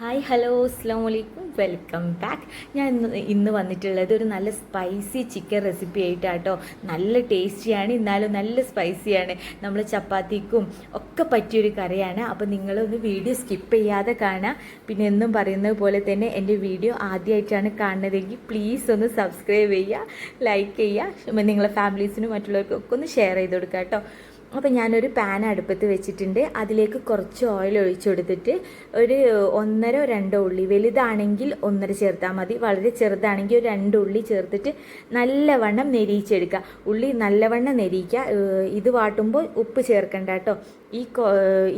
Hi hello അസ്സാം വലൈക്കും welcome back ഞാൻ ഇന്ന് ഇന്ന് വന്നിട്ടുള്ളത് ഒരു നല്ല സ്പൈസി ചിക്കൻ റെസിപ്പി ആയിട്ടാട്ടോ. നല്ല ടേസ്റ്റിയാണ് എന്നാലും നല്ല സ്പൈസിയാണ് നമ്മൾ ചപ്പാത്തിക്കും ഒക്കെ പറ്റിയൊരു കറിയാണ്. അപ്പോൾ നിങ്ങളൊന്ന് വീഡിയോ സ്കിപ്പ് ചെയ്യാതെ കാണുക. പിന്നെ എന്നും പറയുന്നത് പോലെ തന്നെ എന്റെ വീഡിയോ ആദ്യമായിട്ടാണ് കാണുന്നതെങ്കിൽ പ്ലീസ് ഒന്ന് സബ്സ്ക്രൈബ് ചെയ്യുക ലൈക്ക് ചെയ്യുക. നിങ്ങളെ ഫാമിലീസിനും മറ്റുള്ളവർക്കൊക്കെ ഒന്ന് ഷെയർ ചെയ്ത് കൊടുക്കുക കേട്ടോ. അപ്പോൾ ഞാനൊരു പാൻ അടുപ്പത്ത് വെച്ചിട്ടുണ്ട്. അതിലേക്ക് കുറച്ച് ഓയിൽ ഒഴിച്ചു കൊടുത്തിട്ട് ഒരു ഒന്നര രണ്ടോ ഉള്ളി വലുതാണെങ്കിൽ ഒന്നര ചേർത്താൽ മതി. വളരെ ചെറുതാണെങ്കിൽ ഒരു രണ്ട് ഉള്ളി ചേർത്തിട്ട് നല്ലവണ്ണം നെരിയിച്ചെടുക്കുക. ഉള്ളി നല്ലവണ്ണം നെരിയിക്കുക. ഇത് വാട്ടുമ്പോൾ ഉപ്പ് ചേർക്കണ്ട കേട്ടോ. ഈ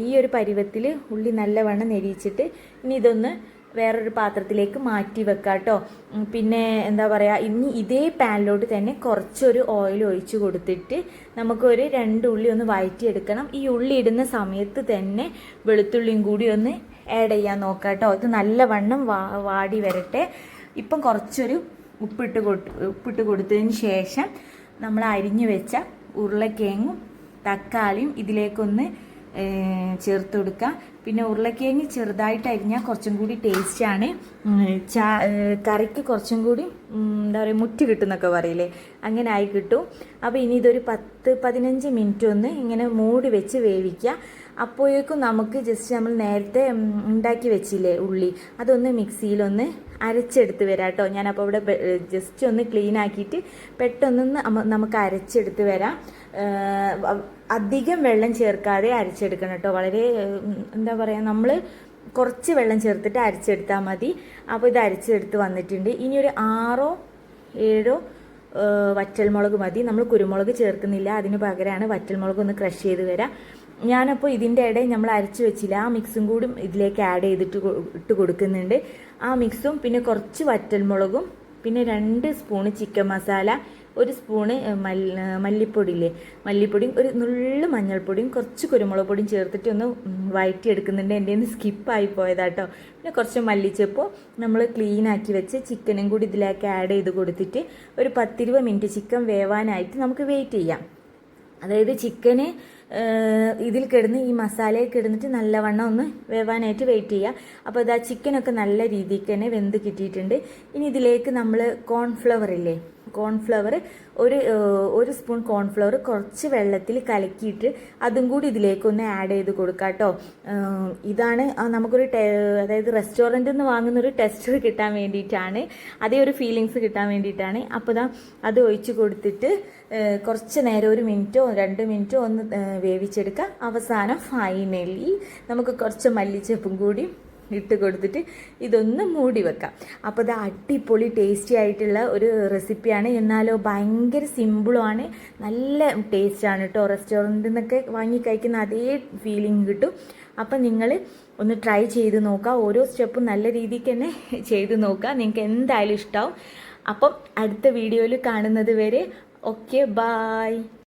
ഈ ഒരു പരുവത്തിൽ ഉള്ളി നല്ലവണ്ണം നെരിയിച്ചിട്ട് ഇനി ഇതൊന്ന് വേറൊരു പാത്രത്തിലേക്ക് മാറ്റി വെക്കാം കേട്ടോ പിന്നെ എന്താ പറയുക ഇനി ഇതേ പാനിലോട്ട് തന്നെ കുറച്ചൊരു ഓയിൽ ഒഴിച്ചു കൊടുത്തിട്ട് നമുക്കൊരു രണ്ട് ഉള്ളി ഒന്ന് വഴറ്റിയെടുക്കണം ഈ ഉള്ളി ഇടുന്ന സമയത്ത് തന്നെ വെളുത്തുള്ളിയും കൂടി ഒന്ന് ആഡ് ചെയ്യാൻ നോക്കാം കേട്ടോ ഇത് നല്ലവണ്ണം വാടി വരട്ടെ. ഇപ്പം കുറച്ചൊരു ഉപ്പിട്ട് കൊടു ഉപ്പിട്ട് കൊടുത്തതിന് ശേഷം നമ്മൾ അരിഞ്ഞു വെച്ച ഉരുളക്കിഴങ്ങും തക്കാളിയും ഇതിലേക്കൊന്ന് ചേർത്ത് കൊടുക്കുക പിന്നെ ഉരുളക്കിഴങ്ങ് ചെറുതായിട്ട് അരിഞ്ഞാൽ കുറച്ചും കൂടി ടേസ്റ്റാണ് ചാ കറിക്ക് കുറച്ചും കൂടി എന്താ പറയുക മുറ്റ് കിട്ടുന്നൊക്കെ പറയില്ലേ? അങ്ങനെ ആയി കിട്ടും. അപ്പോൾ ഇനി ഇതൊരു പത്ത് പതിനഞ്ച് മിനിറ്റ് ഒന്ന് ഇങ്ങനെ മൂടി വെച്ച് വേവിക്കുക. അപ്പോഴേക്കും നമുക്ക് ജസ്റ്റ് നമ്മൾ നേരത്തെ ഉണ്ടാക്കി വെച്ചില്ലേ ഉള്ളി? അതൊന്ന് മിക്സിയിലൊന്ന് അരച്ചെടുത്ത് വരാം കേട്ടോ ഞാനപ്പോൾ ഇവിടെ ജസ്റ്റ് ഒന്ന് ക്ലീൻ ആക്കിയിട്ട് പെട്ടെന്നൊന്ന് നമുക്ക് അരച്ചെടുത്ത് വരാം. അധികം വെള്ളം ചേർക്കാതെ അരച്ചെടുക്കണം കേട്ടോ. വളരെ എന്താ പറയുക നമ്മൾ കുറച്ച് വെള്ളം ചേർത്തിട്ട് അരച്ചെടുത്താൽ മതി. അപ്പോൾ ഇത് അരച്ചെടുത്ത് വന്നിട്ടുണ്ട്. ഇനി ഒരു ആറോ ഏഴോ വറ്റൽമുളക് മതി. നമ്മൾ കുരുമുളക് ചേർക്കുന്നില്ല. അതിന് പകരമാണ് വറ്റൽമുളക് ഒന്ന് ക്രഷ് ചെയ്ത് വരാം. ഞാനപ്പോൾ ഇതിന്റെ ഇടയിൽ നമ്മൾ അരച്ച് വെച്ചില്ല. ആ മിക്സും കൂടി ഇതിലേക്ക് ആഡ് ചെയ്തിട്ട് ഇട്ട് കൊടുക്കുന്നുണ്ട്. ആ മിക്സും പിന്നെ കുറച്ച് വറ്റൽമുളകും പിന്നെ രണ്ട് സ്പൂണ് ചിക്കൻ മസാല ഒരു സ്പൂണ് മല്ലി മല്ലിപ്പൊടിയില്ലേ? മല്ലിപ്പൊടിയും ഒരു നുള്ളു മഞ്ഞൾപ്പൊടിയും കുറച്ച് കുരുമുളക് പൊടിയും ചേർത്തിട്ട് ഒന്ന് വഴറ്റിയെടുക്കുന്നുണ്ട് എന്റെ ഒന്ന് സ്കിപ്പായി പോയതാട്ടോ. പിന്നെ കുറച്ച് മല്ലിച്ചപ്പോൾ നമ്മൾ ക്ലീൻ ആക്കി വെച്ച് ചിക്കനും കൂടി ഇതിലേക്ക് ആഡ് ചെയ്ത് കൊടുത്തിട്ട് ഒരു പത്തിരുപത് മിനിറ്റ് ചിക്കൻ വേവാനായിട്ട് നമുക്ക് വെയിറ്റ് ചെയ്യാം. അതായത് ചിക്കന് ഇതിൽ കിടന്ന് ഈ മസാലയിൽ കിടന്നിട്ട് നല്ലവണ്ണം ഒന്ന് വേവാനായിട്ട് വെയിറ്റ് ചെയ്യുക അപ്പോൾ ഇതാ ചിക്കനൊക്കെ നല്ല രീതിക്ക് തന്നെ വെന്ത് കിട്ടിയിട്ടുണ്ട്. ഇനി ഇതിലേക്ക് നമ്മൾ കോൺഫ്ലവർ ഇല്ലേ? കോൺഫ്ലവർ ഒരു ഒരു സ്പൂൺ കോൺഫ്ലവർ കുറച്ച് വെള്ളത്തിൽ കലക്കിയിട്ട് അതും കൂടി ഇതിലേക്കൊന്ന് ആഡ് ചെയ്ത് കൊടുക്കുക കേട്ടോ ഇതാണ് നമുക്കൊരു അതായത് റെസ്റ്റോറന്റിൽ നിന്ന് വാങ്ങുന്നൊരു ടെസ്റ്റർ കിട്ടാൻ വേണ്ടിയിട്ടാണ്. അതേ ഒരു ഫീലിങ്സ് കിട്ടാൻ വേണ്ടിയിട്ടാണ്. അപ്പോൾ അത് ഒഴിച്ച് കൊടുത്തിട്ട് കുറച്ച് നേരം ഒരു മിനിറ്റോ രണ്ട് മിനിറ്റോ ഒന്ന് വേവിച്ചെടുക്കുക. അവസാനം ഫൈനലി നമുക്ക് കുറച്ച് മല്ലിച്ചപ്പും കൂടി ഇട്ട് കൊടുത്തിട്ട് ഇതൊന്ന് മൂടി വെക്കാം. അപ്പോൾ ഇത് അടിപൊളി ടേസ്റ്റി ആയിട്ടുള്ള ഒരു റെസിപ്പിയാണ് എന്നാലോ ഭയങ്കര സിമ്പിളുമാണ് നല്ല ടേസ്റ്റാണ് കേട്ടോ റെസ്റ്റോറന്റിൽ നിന്നൊക്കെ വാങ്ങി കഴിക്കുന്ന അതേ ഫീലിംഗ് കിട്ടും. അപ്പം നിങ്ങൾ ഒന്ന് ട്രൈ ചെയ്ത് നോക്കുക. ഓരോ സ്റ്റെപ്പും നല്ല രീതിക്ക് തന്നെ ചെയ്ത് നോക്കുക. നിങ്ങൾക്ക് എന്തായാലും ഇഷ്ടമാവും അപ്പം അടുത്ത വീഡിയോയിൽ കാണുന്നത് വരെ ഓക്കെ ബായ്